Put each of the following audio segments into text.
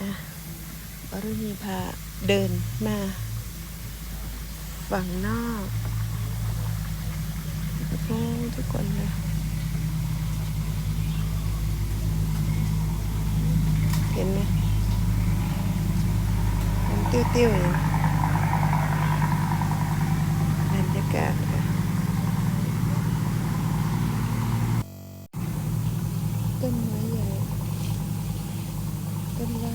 อะวรุณีพาเดินมาฝั่งนอกโอ้ทุกคนเลยเห็นไหมมันติ้วๆอย่างบรรยากาศค่ะต้นไม้ใหญ่ ต้นว่า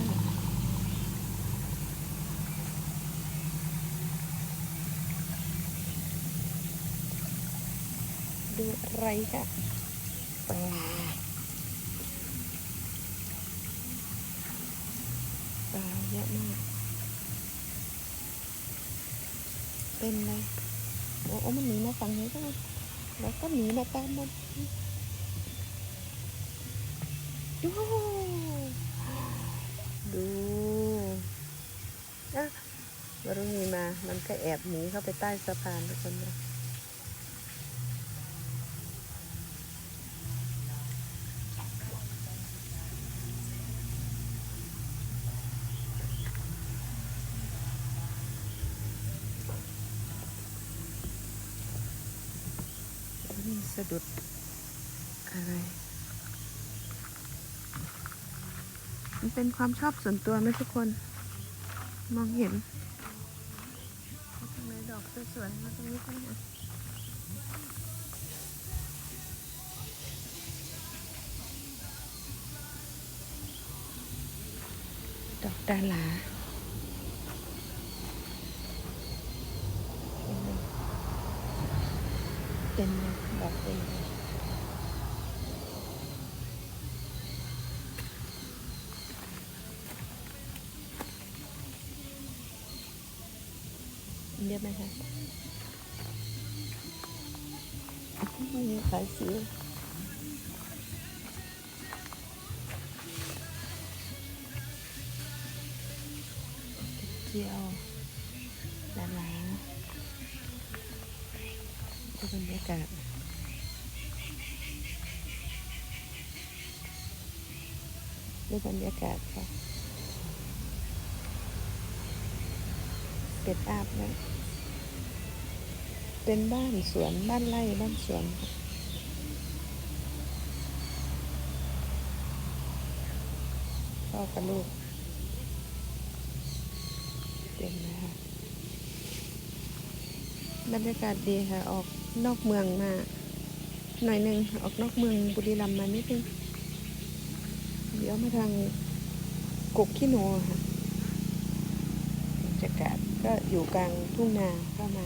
ดูอะไรค่ะปลาปลาเยอะมากเต็มเลยโอ้โอ้มันหนีมาฝั่งนี้ก็แล้วก็หนีมาตามมันดูดูอะ วรุณีมา มันก็แอบหนีเข้าไปใต้สะพานทุกคนเลยนี่สะดุดอะไร มันเป็นความชอบส่วนตัวไหมทุกคน มองเห็น สวยๆมาตรงนี้กันนะดอกดาหลาเต็มเลยดอกเต็ม เลยเยอะไหมคะไม่มีขายซื้อเจียวดาหลาดูบรรยากาศดูบรรยากาศค่ะเป็ดอาบนะ เป็นบ้านสวนบ้านไร่บ้านสวน พ่อกับลูกเต็มเลยค่ะบรรยากาศดีค่ะ ออกนอกเมืองมา หน่อยหนึ่งออกนอกเมืองบุรีรัมย์มานิดนึงเดี๋ยวมาทางกกขี้โนค่ะบรรยากาศก็อยู่กลางทุ่งนาเข้ามา